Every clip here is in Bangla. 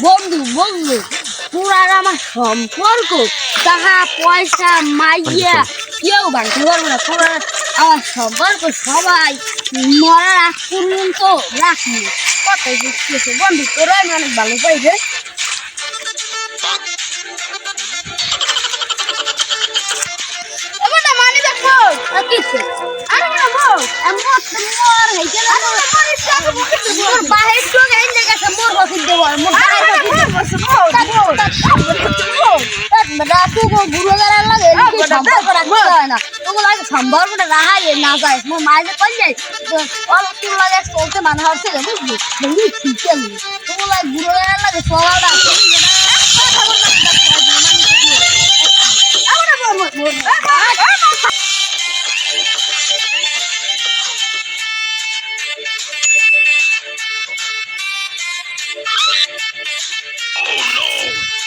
বন্ধু বন্ধু, পুরার আমার সম্পর্ক, টাকা পয়সা, মাইয়া, কেউ ভাঙতে পারবে না। পুরার আমার সম্পর্ক, সবাই মরার আগ পর্যন্ত রাখি। কত বুঝতেছে। বন্ধু, তোরা অনেক ভালো পাই রে। মানি দেখো কিছু সম্পর্কটা রাহাই না যায় মোর মায়ের কই যাই অল্প তুল লাগে চলতে মানে হচ্ছে বুঝলি বুঝলি ঠিক আছে তোকে লাগে গেলার লাগে সবাটা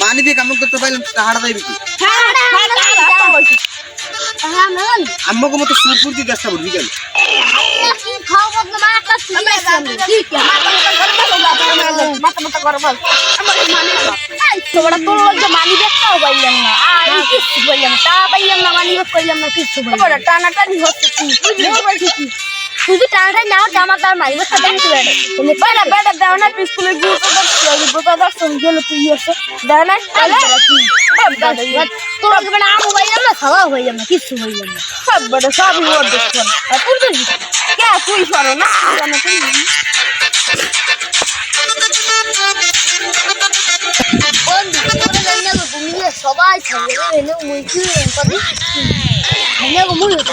মানি ব্যাগ আমুক দশটা পাইলাম টাকাটা দেব কি আম্মকে মতো সুরপুর দিয়ে দেশটা বুঝি গেল তোমরা তোর লজ্জা মানি ব্যাগটাও পাইলাম না আর কিছু পাইলাম না তা পাইলাম না মানি ব্যাগ পাইলাম না কিছু পাইলাম টানাটানি হচ্ছে তুই তুই বলছিস কি শুধু টানাটানি না হচ্ছে আমার তার ব্যাগ খাতে নিতে তুমি পাইলা বেটা দাও না স্কুলে গিয়ে তো গোটা দর্শন গেল তুই এসে দাও না তোর মানে আমও পাইলাম না খাওয়াও পাইলাম না কিছু পাইলাম না। সব বেটা সবই ওর দেখছেন তুই তো কে তুই সরো না, জানো তুই বন্ধু তোরা জানি না ঘুমিয়ে সবাই থাকে এনে মুই কি এনে মুই হতে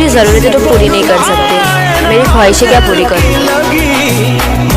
अपनी ज़रूरतें तो पूरी नहीं कर सकते मेरी ख्वाहिशें क्या पूरी करूँ लगी